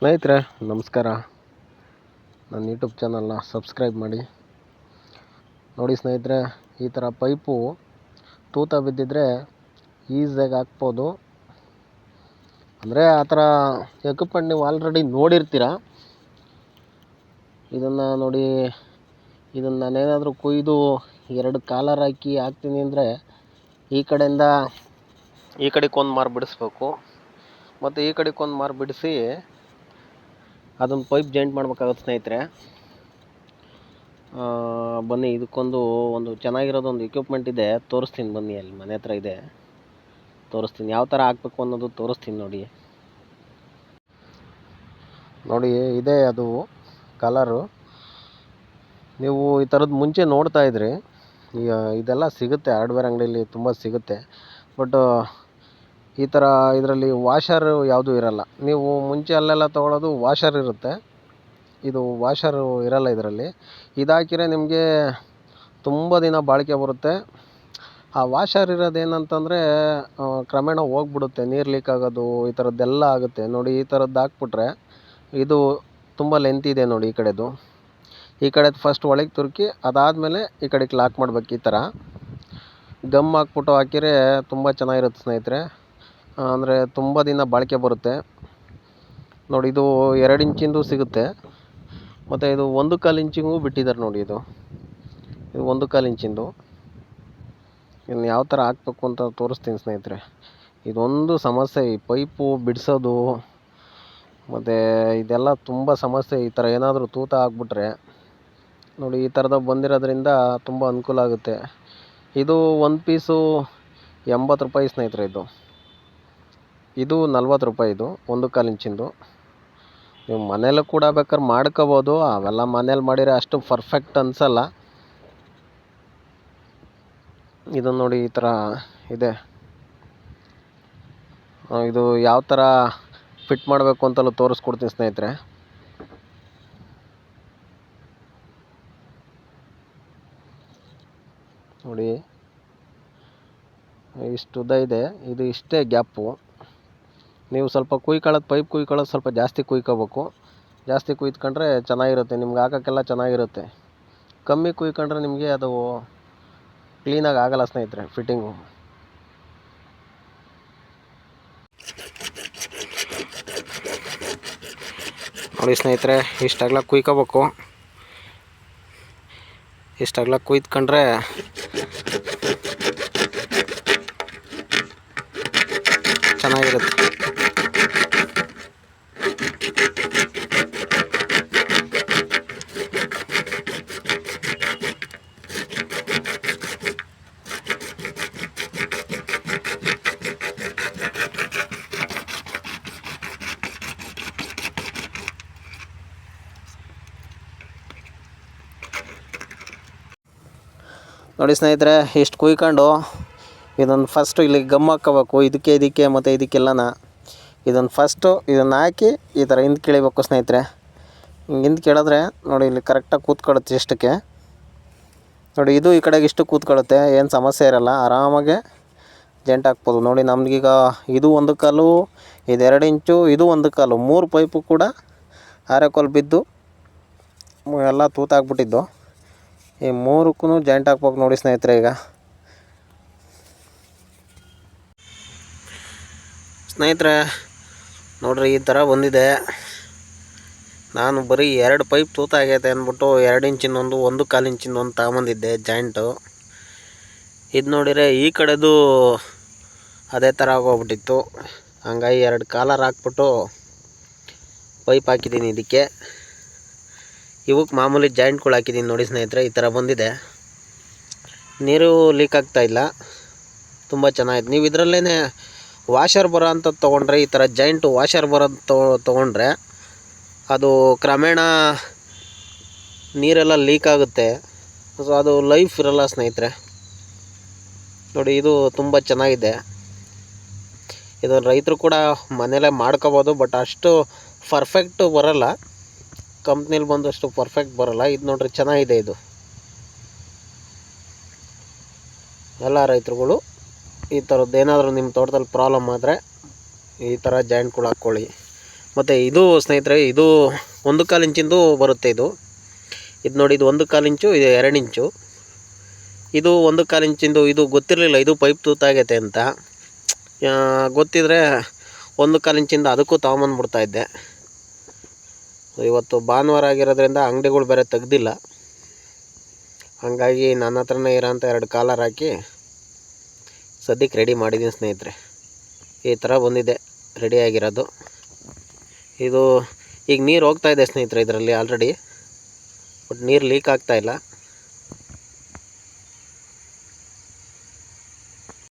ಸ್ನೇಹಿತರೆ, ನಮಸ್ಕಾರ. ನನ್ನ ಯೂಟ್ಯೂಬ್ ಚಾನಲ್ನ ಸಬ್ಸ್ಕ್ರೈಬ್ ಮಾಡಿ. ನೋಡಿ ಸ್ನೇಹಿತರೆ, ಈ ಥರ ಪೈಪು ತೂತ ಬಿದ್ದಿದ್ರೆ ಈಸಿಯಾಗಿ ಹಾಕ್ಬೋದು. ಅಂದರೆ ಆ ಥರ ಎಕ್ವಿಪ್ಮೆಂಟ್ ನೀವು ಆಲ್ರೆಡಿ ನೋಡಿರ್ತೀರ? ಇದನ್ನು ನೋಡಿ, ಇದನ್ನು ನಾನೇನಾದರೂ ಕೊಯ್ದು ಎರಡು ಕಾಲರ್ ಹಾಕಿ ಹಾಕ್ತೀನಿ ಅಂದರೆ ಈ ಕಡೆಯಿಂದ ಈ ಕಡೆಗೊಂದು ಮಾರು ಬಿಡಿಸ್ಬೇಕು ಮತ್ತು ಈ ಕಡೆಗೊಂದು ಮಾರು ಬಿಡಿಸಿ ಅದೊಂದು ಪೈಪ್ ಜಾಯಿಂಟ್ ಮಾಡಬೇಕಾಗುತ್ತೆ ಸ್ನೇಹಿತರೆ. ಬನ್ನಿ, ಇದಕ್ಕೊಂದು ಒಂದು ಚೆನ್ನಾಗಿರೋದೊಂದು ಇಕ್ವಿಪ್ಮೆಂಟ್ ಇದೆ. ತೋರಿಸ್ತೀನಿ ಬನ್ನಿ, ಅಲ್ಲಿ ಮನೆ ಹತ್ರ ಇದೆ. ತೋರಿಸ್ತೀನಿ. ಯಾವ ಥರ ಹಾಕ್ಬೇಕು ಅನ್ನೋದು ತೋರಿಸ್ತೀನಿ ನೋಡಿ. ನೋಡಿ, ಇದೆ ಅದು ಕಲರು ನೀವು ಈ ಥರದ್ದು ಮುಂಚೆ ನೋಡ್ತಾ ಇದ್ರಿ. ಇದೆಲ್ಲ ಸಿಗುತ್ತೆ. ಹಾರ್ಡ್ವೇರ್ ಅಂಗಡಿಯಲ್ಲಿ ತುಂಬ ಸಿಗುತ್ತೆ. ಬಟ್ ಈ ಥರ ಇದರಲ್ಲಿ ವಾಷರ್ ಯಾವುದೂ ಇರೋಲ್ಲ. ನೀವು ಮುಂಚೆ ಅಲ್ಲೆಲ್ಲ ತೊಗೊಳೋದು ವಾಷರ್ ಇರುತ್ತೆ. ಇದು ವಾಷರು ಇರೋಲ್ಲ ಇದರಲ್ಲಿ. ಇದು ಹಾಕಿದ್ರೆ ನಿಮಗೆ ತುಂಬ ದಿನ ಬಾಳಿಕೆ ಬರುತ್ತೆ. ಆ ವಾಷರ್ ಇರೋದೇನಂತಂದರೆ ಕ್ರಮೇಣ ಹೋಗ್ಬಿಡುತ್ತೆ. ನೀರು ಲೀಕ್ ಆಗೋದು, ಈ ಥರದ್ದೆಲ್ಲ ಆಗುತ್ತೆ. ನೋಡಿ, ಈ ಥರದ್ದು ಹಾಕ್ಬಿಟ್ರೆ ಇದು ತುಂಬ ಲೆಂತ್ ಇದೆ ನೋಡಿ ಈ ಕಡೆದು. ಈ ಕಡೆದು ಫಸ್ಟ್ ಒಳಗೆ ತುರುಕಿ, ಅದಾದಮೇಲೆ ಈ ಕಡೆಗೆ ಲಾಕ್ ಮಾಡ್ಬೇಕು ಈ ಥರ. ಗಮ್ ಹಾಕ್ಬಿಟ್ಟು ಹಾಕಿದ್ರೆ ತುಂಬ ಚೆನ್ನಾಗಿರುತ್ತೆ ಸ್ನೇಹಿತರೆ. ಅಂದರೆ ತುಂಬ ದಿನ ಬಾಳಿಕೆ ಬರುತ್ತೆ. ನೋಡಿ ಇದು ಎರಡು ಇಂಚಿಂದು ಸಿಗುತ್ತೆ. ಮತ್ತು ಇದು ಒಂದು ಕಾಲು ಇಂಚಿಗೂ ಬಿಟ್ಟಿದ್ದಾರೆ ನೋಡಿ ಇದು. ಇದು ಒಂದು ಕಾಲು ಇಂಚಿಂದು. ಇನ್ನು ಯಾವ ಥರ ಹಾಕ್ಬೇಕು ಅಂತ ತೋರಿಸ್ತೀನಿ ಸ್ನೇಹಿತರೆ. ಇದೊಂದು ಸಮಸ್ಯೆ ಈ ಪೈಪು ಬಿಡಿಸೋದು. ಮತ್ತು ಇದೆಲ್ಲ ತುಂಬ ಸಮಸ್ಯೆ ಈ ಥರ ಏನಾದರೂ ತೂತ ಹಾಕ್ಬಿಟ್ರೆ. ನೋಡಿ ಈ ಥರದ ಬಂದಿರೋದ್ರಿಂದ ತುಂಬ ಅನುಕೂಲ ಆಗುತ್ತೆ. ಇದು ಒಂದು ಪೀಸು ಎಂಬತ್ತು ರೂಪಾಯಿ ಸ್ನೇಹಿತರೆ ಇದು. ಇದು ನಲ್ವತ್ತು ರೂಪಾಯಿ ಇದು, ಒಂದು ಕಾಲು ಇಂಚಿಂದು. ನೀವು ಮನೇಲೂ ಕೂಡ ಬೇಕಾದ್ರೆ ಮಾಡ್ಕೋಬೋದು, ಅವೆಲ್ಲ ಮನೇಲಿ ಮಾಡಿದರೆ ಅಷ್ಟು ಪರ್ಫೆಕ್ಟ್ ಅನಿಸಲ್ಲ. ಇದು ನೋಡಿ ಈ ಥರ ಇದೆ. ಇದು ಯಾವ ಥರ ಫಿಟ್ ಮಾಡಬೇಕು ಅಂತಲೂ ತೋರಿಸ್ಕೊಡ್ತೀನಿ ಸ್ನೇಹಿತರೆ. ನೋಡಿ, ಇಷ್ಟು ಉದ್ದ ಇದೆ. ಇದು ಇಷ್ಟೇ ಗ್ಯಾಪು. ನೀವು ಸ್ವಲ್ಪ ಕುಯ್ಕೊಳ್ಳೋದು ಪೈಪ್ ಕುಯ್ಕೊಳ್ಳೋದು ಸ್ವಲ್ಪ ಜಾಸ್ತಿ ಕುಯ್ಕೊಬೇಕು. ಜಾಸ್ತಿ ಕುಯ್ದುಕೊಂಡ್ರೆ ಚೆನ್ನಾಗಿರುತ್ತೆ, ನಿಮ್ಗೆ ಹಾಕೋಕ್ಕೆಲ್ಲ ಚೆನ್ನಾಗಿರುತ್ತೆ. ಕಮ್ಮಿ ಕುಯ್ಕೊಂಡ್ರೆ ನಿಮಗೆ ಅದು ಕ್ಲೀನಾಗಿ ಆಗಲ್ಲ ಸ್ನೇಹಿತರೆ ಫಿಟ್ಟಿಂಗು ನೋಡಿ ಸ್ನೇಹಿತರೆ, ಇಷ್ಟಾಗ್ಲ ಕುಯ್ಕೋಬೇಕು. ಇಷ್ಟಾಗ್ಲ ಕುಯ್ದ್ಕೊಂಡ್ರೆ ಚೆನ್ನಾಗಿರುತ್ತೆ ನೋಡಿ ಸ್ನೇಹಿತರೆ, ಇಷ್ಟು ಕುಯ್ಕೊಂಡು ಇದನ್ನು ಫಸ್ಟು ಇಲ್ಲಿ ಗಮ್ ಹಾಕೋಬೇಕು. ಇದಕ್ಕೆ ಇದಕ್ಕೆ ಮತ್ತು ಇದಕ್ಕೆಲ್ಲನ ಇದನ್ನು ಫಸ್ಟು ಇದನ್ನು ಹಾಕಿ ಈ ಥರ ಹಿಂದೆ ಕೇಳಬೇಕು ಸ್ನೇಹಿತರೆ. ಹಿಂಗೆ ಹಿಂದೆ ಕೇಳಿದ್ರೆ ನೋಡಿ ಇಲ್ಲಿ ಕರೆಕ್ಟಾಗಿ ಕೂತ್ಕೊಳ್ಳುತ್ತೆ ಇಷ್ಟಕ್ಕೆ. ನೋಡಿ ಇದು ಈ ಕಡೆಗೆ ಇಷ್ಟು ಕೂತ್ಕೊಳ್ಳುತ್ತೆ, ಏನು ಸಮಸ್ಯೆ ಇರಲ್ಲ. ಆರಾಮಾಗೆ ಜೆಂಟ್ ಹಾಕ್ಬೋದು. ನೋಡಿ ನಮಗೀಗ ಇದು ಒಂದು ಕಾಲು, ಇದೆರಡು ಇಂಚು, ಇದು ಒಂದು ಕಾಲು. ಮೂರು ಪೈಪು ಕೂಡ ಆರೆಕೋಲ್ ಬಿದ್ದು ಎಲ್ಲ ತೂತಾಗ್ಬಿಟ್ಟಿದ್ದು. ಈ ಮೂರಕ್ಕೂ ಜಾಯಿಂಟ್ ಹಾಕ್ಬೇಕು ನೋಡಿ ಸ್ನೇಹಿತರೆ ಈಗ. ಸ್ನೇಹಿತರೆ, ನೋಡ್ರಿ ಈ ಥರ ಬಂದಿದೆ. ನಾನು ಬರೀ ಎರಡು ಪೈಪ್ ತೂತ ಆಗೈತೆ ಅಂದ್ಬಿಟ್ಟು ಎರಡು ಇಂಚಿನೊಂದು ಒಂದು ಕಾಲು ಇಂಚಿನೊಂದು ತಗೊಂಬಂದಿದ್ದೆ ಜಾಯಿಂಟು ಇದು ನೋಡಿದರೆ ಈ ಕಡೆದು ಅದೇ ಥರ ಆಗೋಗ್ಬಿಟ್ಟಿತ್ತು. ಹಂಗಾಗಿ ಎರಡು ಕಾಲರ್ ಹಾಕ್ಬಿಟ್ಟು ಪೈಪ್ ಹಾಕಿದ್ದೀನಿ ಇದಕ್ಕೆ. ಇವಕ್ಕೆ ಮಾಮೂಲಿ ಜಾಯಿಂಟ್ಗಳು ಹಾಕಿದ್ದೀನಿ ನೋಡಿ ಸ್ನೇಹಿತರೆ, ಈ ಥರ ಬಂದಿದೆ. ನೀರು ಲೀಕ್ ಇಲ್ಲ. ತುಂಬ ಚೆನ್ನಾಗಿದೆ ನೀವು ಇದರಲ್ಲೇ ವಾಷರ್ ಬರೋ ಅಂತ ತೊಗೊಂಡ್ರೆ, ಈ ಥರ ಜಾಯಿಂಟು ವಾಷರ್ ಬರೋದು ತೊಗೊಂಡ್ರೆ, ಅದು ಕ್ರಮೇಣ ನೀರೆಲ್ಲ ಲೀಕ್ ಆಗುತ್ತೆ. ಸೊ ಅದು ಲೈಫ್ ಇರಲ್ಲ ಸ್ನೇಹಿತರೆ. ನೋಡಿ, ಇದು ತುಂಬ ಚೆನ್ನಾಗಿದೆ. ಇದು ರೈತರು ಕೂಡ ಮನೇಲೇ ಮಾಡ್ಕೋಬೋದು ಬಟ್ ಅಷ್ಟು ಪರ್ಫೆಕ್ಟು ಬರಲ್ಲ. ಕಂಪ್ನಿಲಿ ಬಂದಷ್ಟು ಪರ್ಫೆಕ್ಟ್ ಬರಲ್ಲ. ಇದು ನೋಡ್ರಿ ಚೆನ್ನಾಗಿದೆ ಇದು. ಎಲ್ಲ ರೈತರುಗಳು ಈ ಥರದ್ದು ಏನಾದರೂ ನಿಮ್ಮ ತೋಟದಲ್ಲಿ ಪ್ರಾಬ್ಲಮ್ ಆದರೆ ಈ ಥರ ಜಾಯಿಂಟ್ಗಳು ಹಾಕ್ಕೊಳ್ಳಿ ಮತ್ತು ಇದು ಸ್ನೇಹಿತರೆ, ಇದು ಒಂದು ಕಾಲು ಇಂಚಿಂದು ಬರುತ್ತೆ ಇದು. ಇದು ನೋಡಿ, ಇದು ಒಂದು ಕಾಲು ಇಂಚು, ಇದು ಎರಡು ಇಂಚು. ಇದು ಒಂದು ಕಾಲು ಇಂಚಿಂದು, ಇದು ಗೊತ್ತಿರಲಿಲ್ಲ, ಇದು ಪೈಪ್ ತೂತಾಗೈತೆ ಅಂತ. ಗೊತ್ತಿದ್ರೆ ಒಂದು ಕಾಲು ಇಂಚಿಂದ ಅದಕ್ಕೂ ತೊಗೊಂಬಂದ್ಬಿಡ್ತಾ ಇದ್ದೆ ಇವತ್ತು ಭಾನುವಾರ ಆಗಿರೋದ್ರಿಂದ ಅಂಗಡಿಗಳು ಬೇರೆ ತೆಗ್ದಿಲ್ಲ. ಹಾಗಾಗಿ ನನ್ನ ಹತ್ರನೇ ಇರೋಂಥ ಎರಡು ಕಾಲರ್ ಹಾಕಿ ಸದ್ಯಕ್ಕೆ ರೆಡಿ ಮಾಡಿದ್ದೀನಿ ಸ್ನೇಹಿತರೆ. ಈ ಥರ ಬಂದಿದೆ ರೆಡಿಯಾಗಿರೋದು ಇದು, ಈಗ ನೀರು ಹೋಗ್ತಾ ಇದೆ ಸ್ನೇಹಿತರೆ ಇದರಲ್ಲಿ ಆಲ್ರೆಡಿ ಬಟ್ ನೀರು ಲೀಕ್ ಆಗ್ತಾಯಿಲ್ಲ